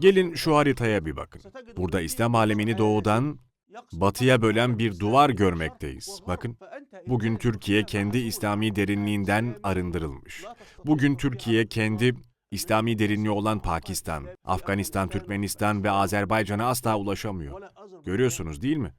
Gelin şu haritaya bir bakın. Burada İslam alemini doğudan batıya bölen bir duvar görmekteyiz. Bakın, bugün Türkiye kendi İslami derinliğinden arındırılmış. Bugün Türkiye kendi İslami derinliği olan Pakistan, Afganistan, Türkmenistan ve Azerbaycan'a asla ulaşamıyor. Görüyorsunuz değil mi?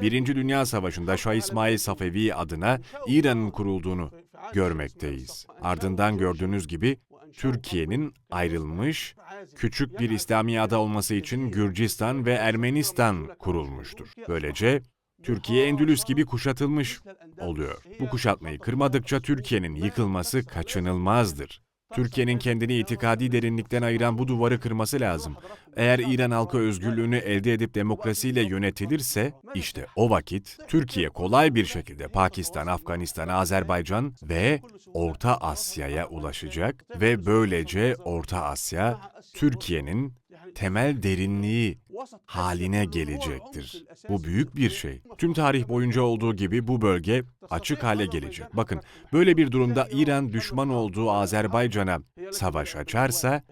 Birinci Dünya Savaşı'nda Şah İsmail Safevi adına İran'ın kurulduğunu görmekteyiz. Ardından gördüğünüz gibi Türkiye'nin ayrılmış, küçük bir İslami ada olması için Gürcistan ve Ermenistan kurulmuştur. Böylece Türkiye Endülüs gibi kuşatılmış oluyor. Bu kuşatmayı kırmadıkça Türkiye'nin yıkılması kaçınılmazdır. Türkiye'nin kendini itikadi derinlikten ayıran bu duvarı kırması lazım. Eğer İran halkı özgürlüğünü elde edip demokrasiyle yönetilirse, işte o vakit Türkiye kolay bir şekilde Pakistan, Afganistan, Azerbaycan ve Orta Asya'ya ulaşacak ve böylece Orta Asya, Türkiye'nin temel derinliği haline gelecektir. Bu büyük bir şey. Tüm tarih boyunca olduğu gibi bu bölge açık hale gelecek. Bakın, böyle bir durumda İran düşman olduğu Azerbaycan'a savaş açarsa,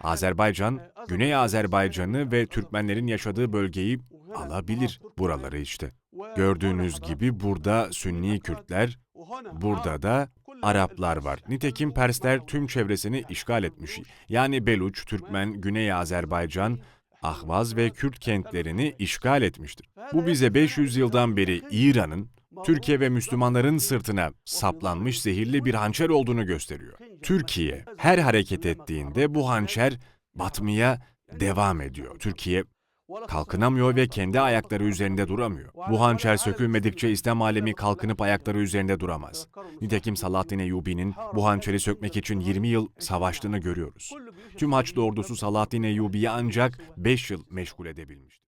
Azerbaycan, Güney Azerbaycan'ı ve Türkmenlerin yaşadığı bölgeyi alabilir. Buraları işte. Gördüğünüz gibi burada Sünni Kürtler, burada da Araplar var. Nitekim Persler tüm çevresini işgal etmiş. Yani Beluç, Türkmen, Güney Azerbaycan, Ahvaz ve Kürt kentlerini işgal etmiştir. Bu bize 500 yıldan beri İran'ın Türkiye ve Müslümanların sırtına saplanmış zehirli bir hançer olduğunu gösteriyor. Türkiye her hareket ettiğinde bu hançer batmaya devam ediyor. Türkiye kalkınamıyor ve kendi ayakları üzerinde duramıyor. Bu hançer sökülmedikçe İslam alemi kalkınıp ayakları üzerinde duramaz. Nitekim Salahaddin Eyyubi'nin bu hançeri sökmek için 20 yıl savaştığını görüyoruz. Tüm Haçlı ordusu Salahaddin Eyyubi'yi ancak 5 yıl meşgul edebilmişti.